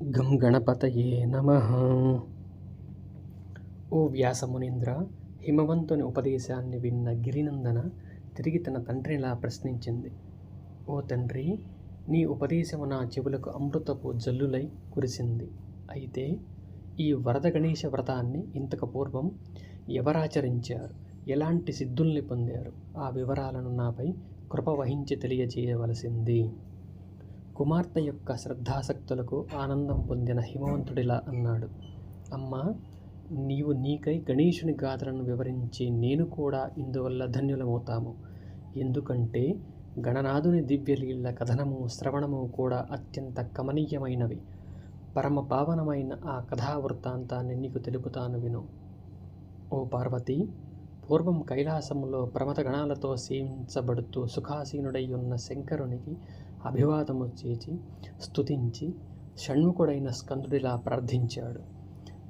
గం గణపతయే నమ. ఓ వ్యాసమునీంద్ర హిమవంతుని ఉపదేశాన్ని విన్న గిరినందన తిరిగి తన తండ్రినిలా ప్రశ్నించింది. ఓ తండ్రి నీ ఉపదేశము నా చెవులకు అమృతపు జల్లులై కురిసింది. అయితే ఈ వరద గణేష వ్రతాన్ని ఇంతకు పూర్వం ఎవరాచరించారు? ఎలాంటి సిద్ధుల్ని పొందారు? ఆ వివరాలను నాపై కృప వహించి తెలియజేయవలసింది. కుమార్తె యొక్క శ్రద్ధాసక్తులకు ఆనందం పొందిన హిమవంతుడిలా అన్నాడు. అమ్మా నీవు నీకై గణేశుని గాథలను వివరించి నేను కూడా ఇందువల్ల ధన్యులమవుతాము. ఎందుకంటే గణనాథుని దివ్యలీల కథనము శ్రవణము కూడా అత్యంత కమనీయమైనవి. పరమ పావనమైన ఆ కథా వృత్తాంతాన్ని నీకు తెలుపుతాను విను. ఓ పార్వతి పూర్వం కైలాసములో ప్రమత గణాలతో సేవించబడుతూ సుఖాసీనుడై ఉన్న శంకరునికి అభివాదము చేసి స్తుతించి షణ్ముఖుడైన స్కందుడిలా ప్రార్థించాడు.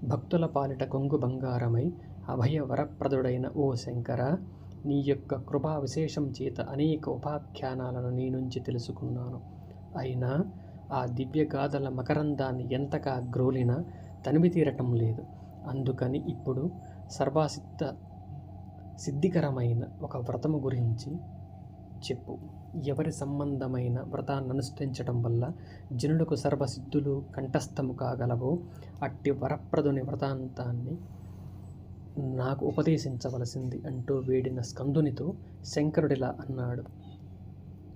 భక్తుల పాలిట కొంగు బంగారమై అభయ వరప్రదుడైన ఓ శంకర నీ యొక్క కృపా విశేషం చేత అనేక ఉపాఖ్యానాలను నీ నుంచి తెలుసుకున్నాను. అయినా ఆ దివ్యగాథల మకరందాన్ని ఎంతగా గ్రోలినా తనివి తీరటం లేదు. అందుకని ఇప్పుడు సర్వాసిద్ధ సిద్ధికరమైన ఒక వ్రతము గురించి చెప్పు. ఎవరి సంబంధమైన వ్రతాన్ని అనుష్ఠించడం వల్ల జనులకు సర్వసిద్ధులు కంఠస్థము కాగలవు? అట్టి వరప్రదుని వ్రతాంతాన్ని నాకు ఉపదేశించవలసింది అంటూ వేడిన స్కందునితో శంకరుడిలా అన్నాడు.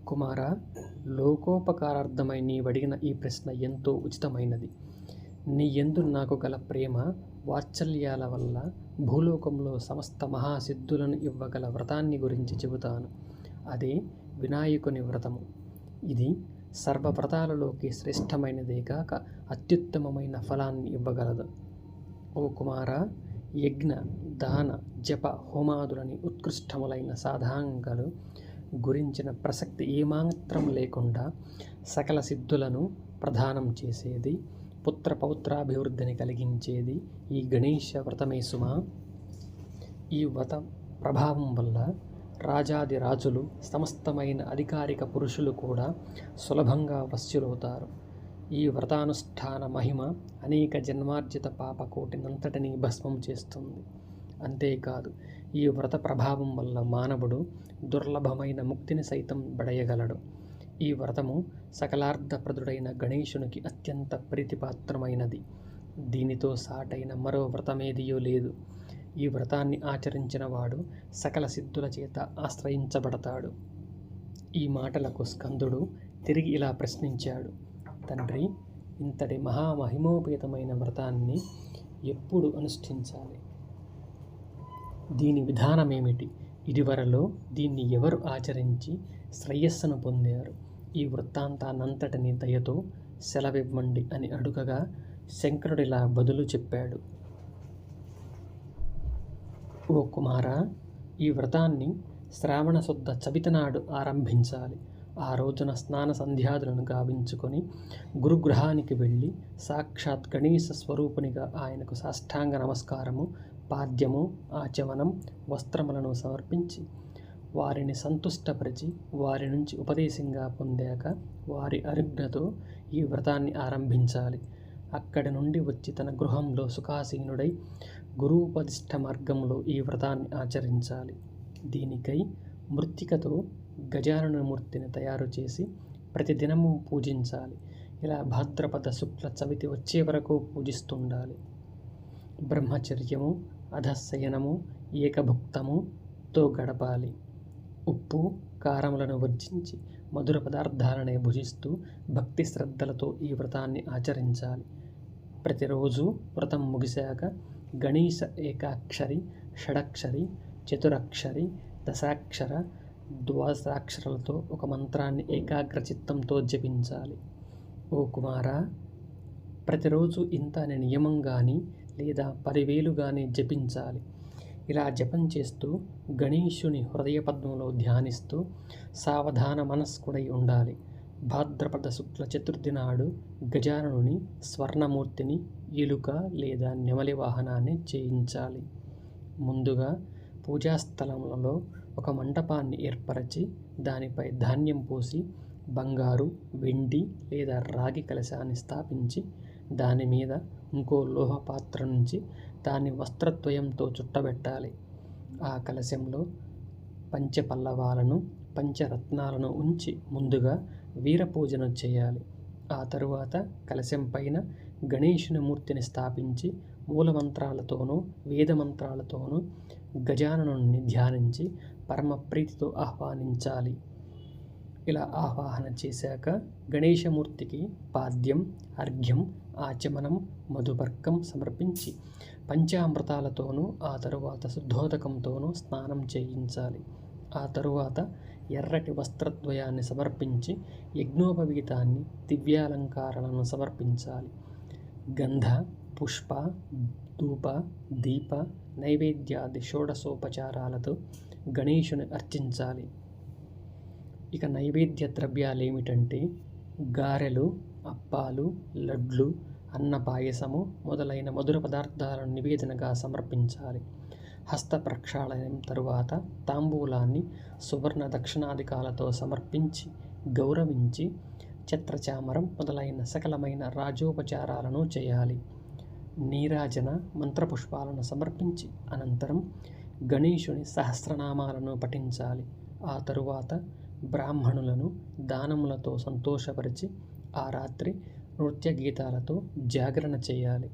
కుమార లోకోపకారార్థమై నీవడిగిన ఈ ప్రశ్న ఎంతో ఉచితమైనది. నీ ఎందు నాకు గల ప్రేమ వాత్సల్యాల వల్ల భూలోకంలో సమస్త మహాసిద్ధులను ఇవ్వగల వ్రతాన్ని గురించి చెబుతాను. అదే వినాయకుని వ్రతము. ఇది సర్వవ్రతాలలోకి శ్రేష్టమైనదే కాక అత్యుత్తమమైన ఫలాన్ని ఇవ్వగలదు. ఓ కుమార యజ్ఞ దాన జప హోమాదులని ఉత్కృష్టములైన సాధాంగాలు గురించిన ప్రసక్తి ఏమాత్రం లేకుండా సకల సిద్ధులను ప్రదానం చేసేది పుత్ర పౌత్రాభివృద్ధిని కలిగించేది ఈ గణేష వ్రతమే సుమ. ఈ వ్రత ప్రభావం వల్ల రాజాది రాజులు సమస్తమైన అధికారిక పురుషులు కూడా సులభంగా వశ్యులవుతారు. ఈ వ్రతానుష్ఠాన మహిమ అనేక జన్మార్జిత పాపకోటినంతటిని భస్మం చేస్తుంది. అంతేకాదు ఈ వ్రత ప్రభావం వల్ల మానవుడు దుర్లభమైన ముక్తిని సైతం బడయగలడు. ఈ వ్రతము సకలార్థప్రదుడైన గణేశునికి అత్యంత ప్రీతిపాత్రమైనది. దీనితో సాటైన మరో వ్రతమేదియో లేదు. ఈ వ్రతాన్ని ఆచరించిన వాడు సకల సిద్ధుల చేత ఆశ్రయించబడతాడు. ఈ మాటలకు స్కందుడు తిరిగి ఇలా ప్రశ్నించాడు. తండ్రి ఇంతటి మహామహిమోపేతమైన వ్రతాన్ని ఎప్పుడు అనుష్ఠించాలి? దీని విధానమేమిటి? ఇదివరలో దీన్ని ఎవరు ఆచరించి శ్రేయస్సును పొందారు? ఈ వృత్తాంతానంతటిని దయతో సెలవివ్వండి అని అడుగగా శంకరుడిలా బదులు చెప్పాడు. ఓ కుమారా ఈ వ్రతాన్ని శ్రావణ శుద్ధ చవితనాడు ఆరంభించాలి. ఆ రోజున స్నాన సంధ్యాదులను గావించుకొని గురుగృహానికి వెళ్ళి సాక్షాత్ గణేశ స్వరూపునిగా ఆయనకు సాష్టాంగ నమస్కారము పాద్యము ఆచమనం వస్త్రములను సమర్పించి వారిని సంతుష్టపరిచి వారి నుంచి ఉపదేశంగా పొందాక వారి అరుజ్ఞతో ఈ వ్రతాన్ని ఆరంభించాలి. అక్కడి నుండి వచ్చి తన గృహంలో సుఖాసీనుడై గురూపదిష్ట మార్గంలో ఈ వ్రతాన్ని ఆచరించాలి. దీనికై మృత్తికతో గజానన మూర్తిని తయారు చేసి ప్రతిదినము పూజించాలి. ఇలా భాద్రపద శుక్ల చవితి వచ్చే వరకు పూజిస్తుండాలి. బ్రహ్మచర్యము అధశయనము ఏకభుక్తముతో గడపాలి. ఉప్పు కారములను వర్జించి మధుర పదార్థాలనే భుజిస్తూ భక్తి శ్రద్ధలతో ఈ వ్రతాన్ని ఆచరించాలి. ప్రతిరోజు వ్రతం ముగిశాక గణేశ ఏకాక్షరి షడక్షరి చతురక్షరి దశాక్షర ద్వాదశాక్షరాలతో ఒక మంత్రాన్ని ఏకాగ్ర చిత్తంతో జపించాలి. ఓ కుమారా ప్రతిరోజు ఇంత అనే నియమం కానీ లేదా పదివేలు కానీ జపించాలి. ఇలా జపం చేస్తూ గణేశుని హృదయ పద్మంలో ధ్యానిస్తూ సావధాన మనస్కుడై ఉండాలి. భాద్రపద శుక్ల చతుర్థి నాడు గజాననుని స్వర్ణమూర్తిని ఎలుక లేదా నెమలి వాహనాన్ని చేయించాలి. ముందుగా పూజాస్థలంలో ఒక మంటపాన్ని ఏర్పరచి దానిపై ధాన్యం పోసి బంగారు వెండి లేదా రాగి కలశాన్ని స్థాపించి దాని మీద ఇంకో లోహ పాత్ర నుంచి దాన్ని వస్త్రద్వయంతో చుట్టబెట్టాలి. ఆ కలశంలో పంచపల్లవాలను పంచరత్నాలను ఉంచి ముందుగా వీరపూజను చేయాలి. ఆ తరువాత కలశం పైన గణేశుని మూర్తిని స్థాపించి మూలమంత్రాలతోనూ వేదమంత్రాలతోనూ గజాననుని ధ్యానించి పరమ ప్రీతితో ఆహ్వానించాలి. ఇలా ఆవాహన చేశాక గణేశమూర్తికి పాద్యం అర్ఘ్యం ఆచమనం మధుపర్కం సమర్పించి పంచామృతాలతోనూ ఆ తరువాత శుద్ధోదకంతోనూ స్నానం చేయించాలి. ఆ తరువాత ఎర్రటి వస్త్రద్వయాన్ని సమర్పించి యజ్ఞోపవీతాన్ని దివ్యాలంకారాలను సమర్పించాలి. గంధ పుష్ప ధూప దీప నైవేద్యాది షోడశోపచారాలతో గణేషుని అర్చించాలి. ఇక నైవేద్య ద్రవ్యాలు ఏమిటంటే గారెలు అప్పాలు లడ్లు అన్న పాయసము మొదలైన మధుర పదార్థాలను నివేదనగా సమర్పించాలి. హస్త ప్రక్షాళనం తరువాత తాంబూలాన్ని సువర్ణ దక్షిణాధికాలతో సమర్పించి గౌరవించి ఛత్రచామరం మొదలైన సకలమైన రాజోపచారాలను చేయాలి. నీరాజన మంత్రపుష్పాలను సమర్పించి అనంతరం గణేశుని సహస్రనామాలను పఠించాలి. ఆ తరువాత బ్రాహ్మణులను దానములతో సంతోషపరిచి ఆ రాత్రి నృత్య గీతాలతో జాగరణ చేయాలి.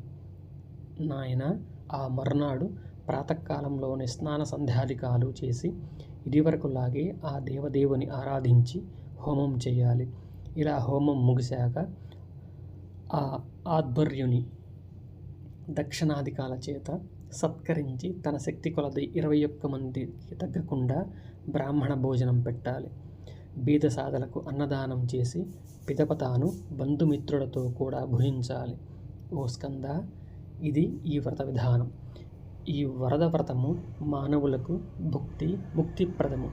నాయన ఆ మర్నాడు ప్రాతకాలంలోనే స్నాన సంధ్యాధికాలు చేసి ఇదివరకులాగే ఆ దేవదేవుని ఆరాధించి హోమం చేయాలి. ఇలా హోమం ముగిశాక ఆ ఆధ్వర్యుని దక్షిణాధికాల చేత సత్కరించి తన శక్తి కొలది ఇరవై ఒక్క మందికి తగ్గకుండా బ్రాహ్మణ భోజనం పెట్టాలి. బీద సాధలకు అన్నదానం చేసి పిదప తాను బంధుమిత్రులతో కూడా భుజించాలి. ఓ స్కంద ఇది ఈ వ్రత విధానం. ఈ వరద వ్రతము మానవులకు భుక్తి ముక్తిప్రదము.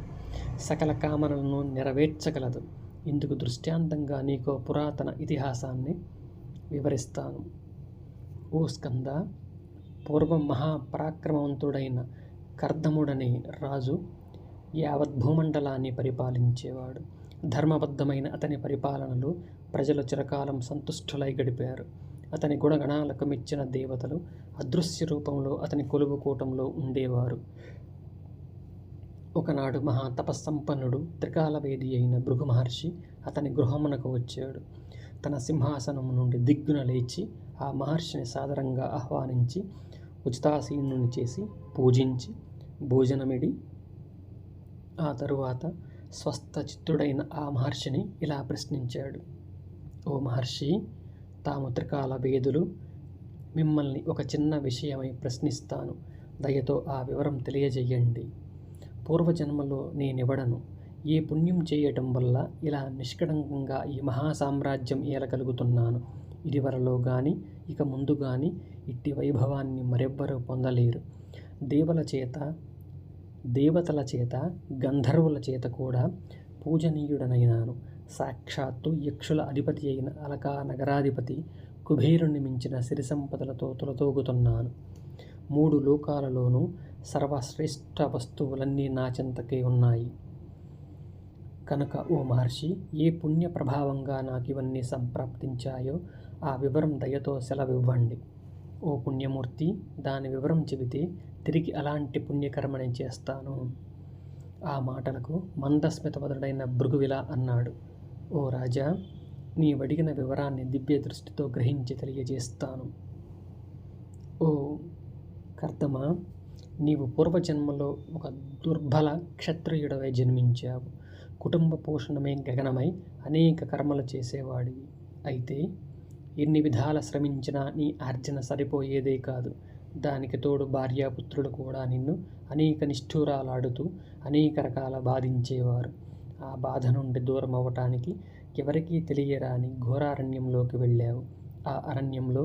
సకల కామనలను నెరవేర్చగలదు. ఇందుకు దృష్టాంతంగా నీకో పురాతన ఇతిహాసాన్ని వివరిస్తాను. ఓ స్కంద పూర్వం మహాపరాక్రమవంతుడైన కర్దముడనే రాజు యావత్ భూమండలాన్ని పరిపాలించేవాడు. ధర్మబద్ధమైన అతని పరిపాలనలో ప్రజలు చిరకాలం సంతుష్టులై గడిపారు. అతని గుణగణాలకు మెచ్చిన దేవతలు అదృశ్య రూపంలో అతని కొలువు కూటంలో ఉండేవారు. ఒకనాడు మహా తపస్సంపన్నుడు త్రికాలవేది అయిన భృగు మహర్షి అతని గృహమునకు వచ్చాడు. తన సింహాసనం నుండి దిగ్గున లేచి ఆ మహర్షిని సాదరంగా ఆహ్వానించి ఉచితాసీనుని చేసి పూజించి భోజనమిడి. ఆ తరువాత స్వస్థ చిత్తుడైన ఆ మహర్షిని ఇలా ప్రశ్నించాడు. ఓ మహర్షి తాము త్రికాల వేదులు మిమ్మల్ని ఒక చిన్న విషయమై ప్రశ్నిస్తాను. దయతో ఆ వివరం తెలియజేయండి. పూర్వజన్మలో నేనివ్వడను. ఏ పుణ్యం చేయటం వల్ల ఇలా నిష్కడంకంగా ఈ మహాసామ్రాజ్యం ఏలగలుగుతున్నాను. ఇదివరలో కానీ ఇక ముందు కానీ ఇట్టి వైభవాన్ని మరెవ్వరూ పొందలేరు. దేవల చేత దేవతల చేత గంధర్వుల చేత కూడా పూజనీయుడనైనాను. సాక్షాత్తు యక్షుల అధిపతి అయిన అలకా నగరాధిపతి కుబేరుణ్ణి మించిన సిరి సంపదలతో తులతూగుతున్నాను. మూడు లోకాలలోనూ సర్వశ్రేష్ఠ వస్తువులన్నీ నా చెంతకే ఉన్నాయి. కనుక ఓ మహర్షి ఏ పుణ్య ప్రభావంగా నాకు ఇవన్నీ సంప్రాప్తించాయో ఆ వివరం దయతో సెలవివ్వండి. ఓ పుణ్యమూర్తి దాని వివరం చెబితే తిరిగి అలాంటి పుణ్యకర్మని చేస్తాను. ఆ మాటలకు మందస్మితవదుడైన భృగువిలా అన్నాడు. ఓ రాజా నీవడిగిన వివరాన్ని దివ్య దృష్టితో గ్రహించి తెలియజేస్తాను. ఓ కర్తమా నీవు పూర్వజన్మలో ఒక దుర్బల క్షత్రియుడవై జన్మించావు. కుటుంబ పోషణమే గగనమై అనేక కర్మలు చేసేవాడివి. అయితే ఎన్ని విధాల శ్రమించినా నీ ఆర్జన సరిపోయేదే కాదు. దానికి తోడు భార్యాపుత్రులు కూడా నిన్ను అనేక నిష్ఠూరాలాడుతూ అనేక రకాల బాధించేవారు. ఆ బాధ నుండి దూరం అవ్వటానికి ఎవరికీ తెలియరాని ఘోరారణ్యంలోకి వెళ్ళావు. ఆ అరణ్యంలో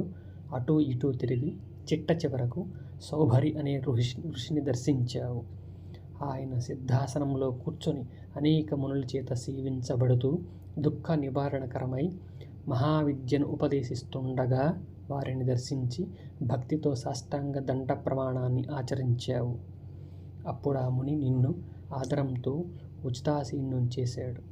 అటూ ఇటూ తిరిగి చిట్ట చివరకు సౌభరి అనే ఋషి ఋషిని దర్శించావు. ఆయన సిద్ధాసనంలో కూర్చొని అనేక మునుల చేత సేవించబడుతూ దుఃఖ నివారణకరమై మహావిద్యను ఉపదేశిస్తుండగా వారిని దర్శించి భక్తితో సాష్టాంగ దండ ప్రమాణాన్ని ఆచరించావు. అప్పుడు ఆ ముని నిన్ను ఆదరంతో ఉచితాసీనం చేశాడు.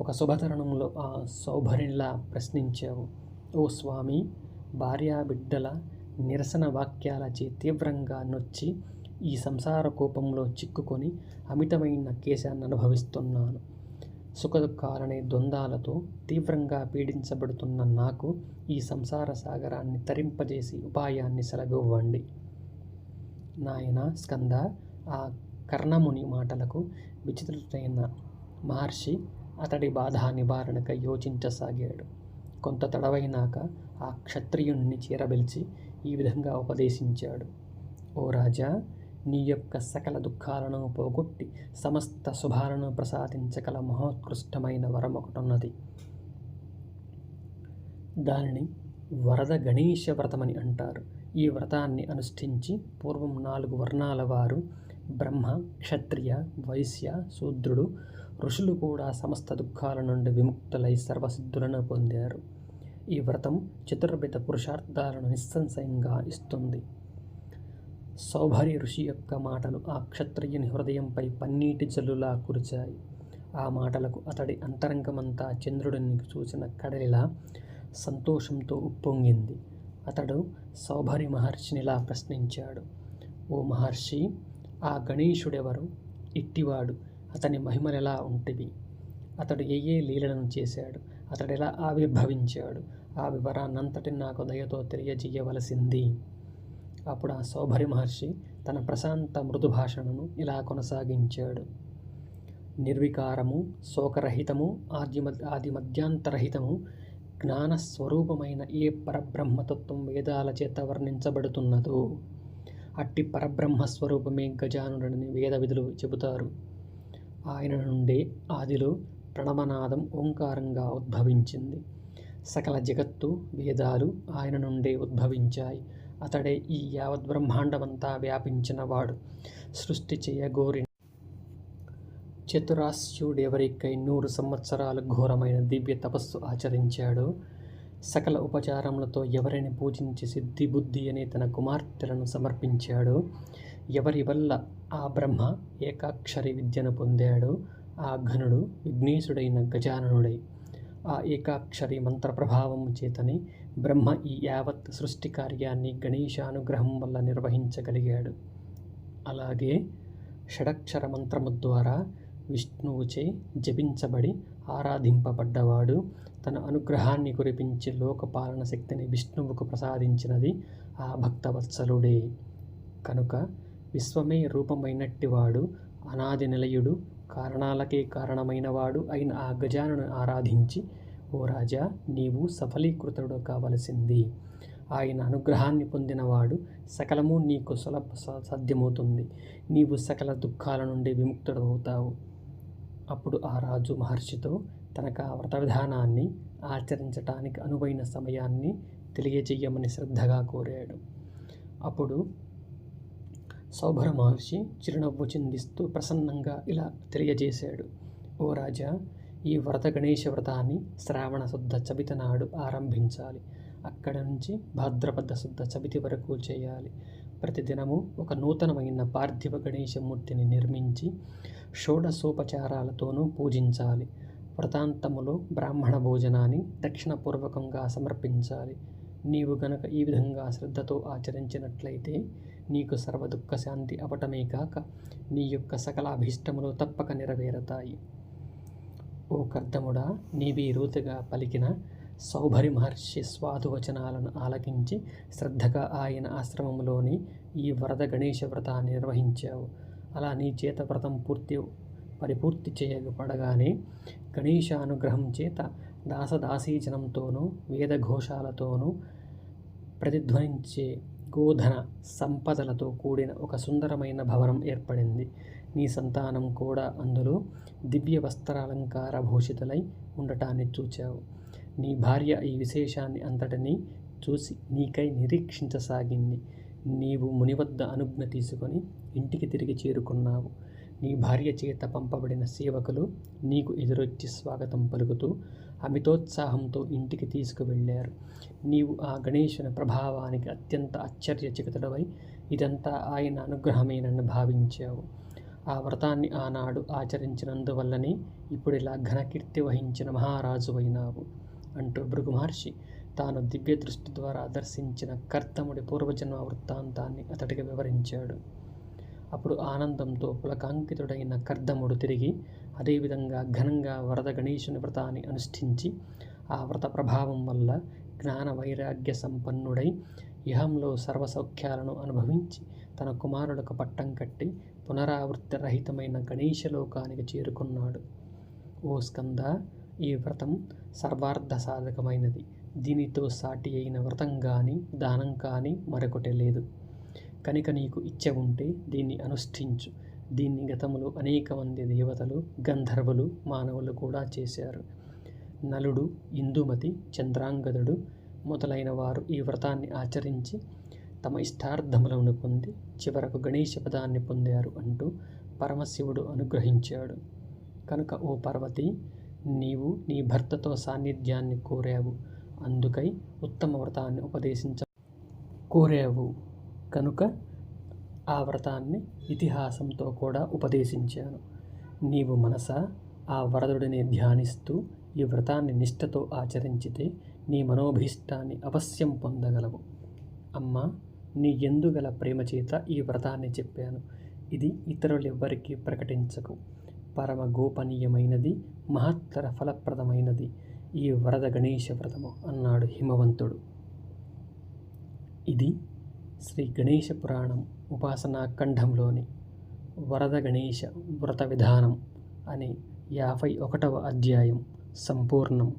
ఒక శుభతరుణంలో ఆ సౌభరిణిలా ప్రశ్నించావు ఓ స్వామి భార్యా బిడ్డల నిరసన వాక్యాలచే తీవ్రంగా నొచ్చి ఈ సంసార కోపంలో చిక్కుకొని అమితమైన కేశాన్ని అనుభవిస్తున్నాను. సుఖదుఖాలనే ద్వందాలతో తీవ్రంగా పీడించబడుతున్న నాకు ఈ సంసార సాగరాన్ని తరింపజేసి ఉపాయాన్ని సెలవివ్వండి. నాయన స్కంద ఆ కర్ణముని మాటలకు విచిత్రుడైన మహర్షి అతడి బాధ నివారణకై యోచించసాగాడు. కొంత తడవైనాక ఆ క్షత్రియుణ్ణి చేరబెలిచి ఈ విధంగా ఉపదేశించాడు. ఓ రాజా నీ యొక్క సకల దుఃఖాలను పోగొట్టి సమస్త శుభాలను ప్రసాదించగల మహోత్కృష్టమైన వరం ఒకటున్నది దానిని వరద గణేష వ్రతమని అంటారు. ఈ వ్రతాన్ని అనుష్ఠించి పూర్వం నాలుగు వర్ణాల వారు బ్రహ్మ క్షత్రియ వైశ్య శూద్రుడు ఋషులు కూడా సమస్త దుఃఖాల నుండి విముక్తులై సర్వసిద్ధులను పొందారు. ఈ వ్రతం చతుర్విధ పురుషార్థాలను నిస్సంశయంగా ఇస్తుంది. సౌభరి ఋషి యొక్క మాటలు ఆ క్షత్రియుని హృదయంపై పన్నీటి జల్లులా కురిచాయి. ఆ మాటలకు అతడి అంతరంగమంతా చంద్రుడిని చూసిన కడలిలా సంతోషంతో ఉప్పొంగింది. అతడు సౌభరి మహర్షినిలా ప్రశ్నించాడు. ఓ మహర్షి ఆ గణేశుడెవరు ఇట్టివాడు. అతని మహిమలెలా ఉంటివి? అతడు ఏ ఏ లీలలను చేశాడు? అతడెలా ఆవిర్భవించాడు? ఆ వివరాన్నంతటిని నాకు దయతో తెలియజేయవలసింది అప్పుడు ఆ సౌభరి మహర్షి తన ప్రశాంత మృదు భాషణను ఇలా కొనసాగించాడు. నిర్వికారము శోకరహితము ఆది ఆది మధ్యాంతరహితము జ్ఞానస్వరూపమైన ఏ పరబ్రహ్మతత్వం వేదాల చేత వర్ణించబడుతున్నదో అట్టి పరబ్రహ్మస్వరూపమే గజానుడని వేద విధులు చెబుతారు. ఆయన నుండే ఆదిలో ప్రణమనాదం ఓంకారంగా ఉద్భవించింది. సకల జగత్తు వేదాలు ఆయన నుండే ఉద్భవించాయి. అతడే ఈ యావత్ బ్రహ్మాండమంతా వ్యాపించినవాడు. సృష్టి చేయగోరి చతురాస్యుడెవరికై నూరు సంవత్సరాలు ఘోరమైన దివ్య తపస్సు ఆచరించాడో సకల ఉపచారములతో ఎవరిని పూజించి సిద్ధి బుద్ధి అనే తన కుమార్తెలను సమర్పించాడో. ఎవరి వల్ల ఆ బ్రహ్మ ఏకాక్షరి విద్యను పొందాడో? ఆ ఘనుడు విఘ్నేశుడైన గజాననుడై. ఆ ఏకాక్షరి మంత్ర ప్రభావము చేతని బ్రహ్మ ఈ యావత్ సృష్టి కార్యాన్ని గణేశానుగ్రహం వల్ల నిర్వహించగలిగాడు. అలాగే షడక్షర మంత్రము ద్వారా విష్ణువుచే జపించబడి ఆరాధింపబడ్డవాడు. తన అనుగ్రహాన్ని కురిపించి లోకపాలన శక్తిని విష్ణువుకు ప్రసాదించినది ఆ భక్తవత్సలుడే. కనుక విశ్వమే రూపమైనట్టివాడు అనాది నిలయుడు కారణాలకే కారణమైనవాడు అయిన ఆ గజానును ఆరాధించి ఓ రాజా నీవు సఫలీకృతుడు కావలసింది. ఆయన అనుగ్రహాన్ని పొందినవాడు సకలము నీకు సులభ సాధ్యమవుతుంది. నీవు సకల దుఃఖాల నుండి విముక్తుడవుతావు అప్పుడు ఆ రాజు మహర్షితో తనకు ఆ వ్రత విధానాన్ని ఆచరించటానికి అనువైన సమయాన్ని తెలియజేయమని శ్రద్ధగా కోరాడు. అప్పుడు సౌభర మహర్షి చిరునవ్వు చిందిస్తూ ప్రసన్నంగా ఇలా తెలియజేశాడు. ఓ రాజా ఈ వ్రత గణేష వ్రతాన్ని శ్రావణ శుద్ధ చవితి నాడు ఆరంభించాలి. అక్కడ నుంచి భాద్రపద శుద్ధ చవితి వరకు చేయాలి. ప్రతిదినము ఒక నూతనమైన పార్థివ గణేశమూర్తిని నిర్మించి షోడశోపచారాలతోనూ పూజించాలి. వ్రతాంతములో బ్రాహ్మణ భోజనాన్ని దక్షిణపూర్వకంగా సమర్పించాలి. నీవు గనక ఈ విధంగా శ్రద్ధతో ఆచరించినట్లయితే నీకు సర్వదుఃఖ శాంతి అవటమే కాక నీ యొక్క సకల అభీష్టములు తప్పక నెరవేరతాయి. ఓ కర్దముడా నీవి రూతుగా పలికిన సౌభరి మహర్షి స్వాదువచనాలను ఆలకించి శ్రద్ధగా ఆయన ఆశ్రమంలోని ఈ వరద గణేష వ్రతాన్ని నిర్వహించావు. అలా నీ చేత వ్రతం పూర్తి పరిపూర్తి చేయబడగానే గణేశానుగ్రహం చేత దాసదాసీజనంతోనూ వేదఘోషాలతోనూ ప్రతిధ్వనించే గోధన సంపదలతో కూడిన ఒక సుందరమైన భవనం ఏర్పడింది. నీ సంతానం కూడా అందులో దివ్య వస్త్రాలంకార భూషితులై ఉండటాన్ని చూచావు. నీ భార్య ఈ విశేషాన్ని అంతటినీ చూసి నీకై నిరీక్షించసాగింది. నీవు మునివద్ద అనుజ్ఞ తీసుకొని ఇంటికి తిరిగి చేరుకున్నావు. నీ భార్య చేత పంపబడిన సేవకులు నీకు ఎదురొచ్చి స్వాగతం పలుకుతూ అమితోత్సాహంతో ఇంటికి తీసుకువెళ్ళారు. నీవు ఆ గణేశుని ప్రభావానికి అత్యంత ఆశ్చర్యచకితుడవై ఇదంతా ఆయన అనుగ్రహమేనని భావించావు. ఆ వ్రతాన్ని ఆనాడు ఆచరించినందువల్లనే ఇప్పుడు ఇలా ఘనకీర్తి వహించిన మహారాజువైనావు అంటూ భృగు మహర్షి తాను దివ్య దృష్టి ద్వారా దర్శించిన కర్తముడి పూర్వజన్మ వృత్తాంతాన్ని అతడికి వివరించాడు. అప్పుడు ఆనందంతో పులకాంకితుడైన కర్దముడు తిరిగి అదేవిధంగా ఘనంగా వరద గణేశుని వ్రతాన్ని అనుష్ఠించి ఆ వ్రత ప్రభావం వల్ల జ్ఞాన వైరాగ్య సంపన్నుడై ఇహంలో సర్వసౌఖ్యాలను అనుభవించి తన కుమారులకు పట్టం కట్టి పునరావృత్తి రహితమైన గణేశలోకానికి చేరుకున్నాడు. ఓ స్కంద ఈ వ్రతం సర్వార్థ సాధకమైనది దీనితో సాటి అయిన వ్రతం కానీ దానం కానీ మరొకటి లేదు. కనుక నీకు ఇచ్చ ఉంటే దీన్ని అనుష్ఠించు. దీన్ని గతంలో అనేక మంది దేవతలు గంధర్వులు మానవులు కూడా చేశారు. నలుడు ఇందుమతి చంద్రాంగదుడు మొదలైన వారు ఈ వ్రతాన్ని ఆచరించి తమ ఇష్టార్థములను పొంది చివరకు గణేష పదాన్ని పొందారు అంటూ పరమశివుడు అనుగ్రహించాడు. కనుక ఓ పార్వతి నీవు నీ భర్తతో సాన్నిధ్యాన్ని కోరావు. అందుకై ఉత్తమ వ్రతాన్ని ఉపదేశించ కోరావు. కనుక ఆ వ్రతాన్ని ఇతిహాసంతో కూడా ఉపదేశించాను. నీవు మనస ఆ వరదుడిని ధ్యానిస్తూ ఈ వ్రతాన్ని నిష్ఠతో ఆచరించితే నీ మనోభీష్టాన్ని అవశ్యం పొందగలవు. అమ్మా నీ ఎందుగల ప్రేమ చేత ఈ వ్రతాన్ని చెప్పాను. ఇది ఇతరులెవ్వరికీ ప్రకటించకు. పరమ గోపనీయమైనది మహత్తర ఫలప్రదమైనది. ఈ వరద గణేష వ్రతము అన్నాడు హిమవంతుడు. ఇది శ్రీ గణేష పురాణం ఉపాసనా ఖండంలోని వరద గణేష వ్రత విధానం అనే యాభై ఒకటవ అధ్యాయం సంపూర్ణం.